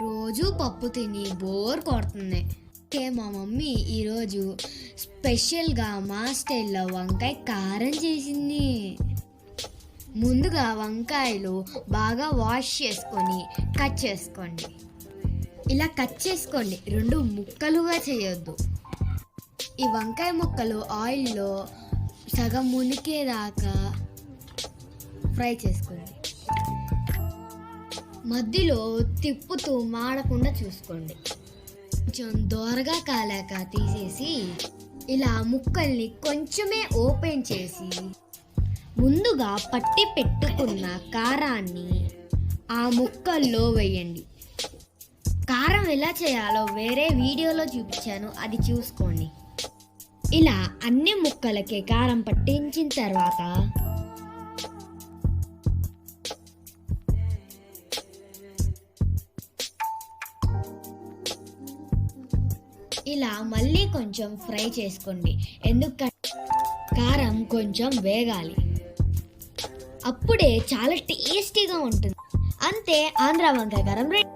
రోజు పప్పు తిని బోర్ కొడుతుంది. ఓకే మా మమ్మీ ఈరోజు స్పెషల్గా మా స్టైల్లో వంకాయ కారం చేసింది. ముందుగా వంకాయలు బాగా వాష్ చేసుకొని కట్ చేసుకోండి. ఇలా కట్ చేసుకోండి. రెండు ముక్కలుగా చేయొద్దు. ఈ వంకాయ ముక్కలు ఆయిల్లో సగం మునికేదాకా ఫ్రై చేసుకోండి. మధ్యలో తిప్పుతూ మాడకుండా చూసుకోండి. కొంచెం దోరగా కాలాక తీసేసి ఇలా ముక్కల్ని కొంచెమే ఓపెన్ చేసి ముందుగా పట్టి పెట్టుకున్న కారాన్ని ఆ ముక్కల్లో వేయండి. కారం ఎలా చేయాలో వేరే వీడియోలో చూపించాను అది చూసుకోండి. ఇలా అన్ని ముక్కలకి కారం పట్టించిన తర్వాత ఇలా మళ్ళీ కొంచెం ఫ్రై చేసుకోండి. ఎందుకంటే కారం కొంచెం వేగాలి. అప్పుడే చాలా టేస్టీగా ఉంటుంది. అంతే ఆంధ్ర వంకాయ కారం రెడీ.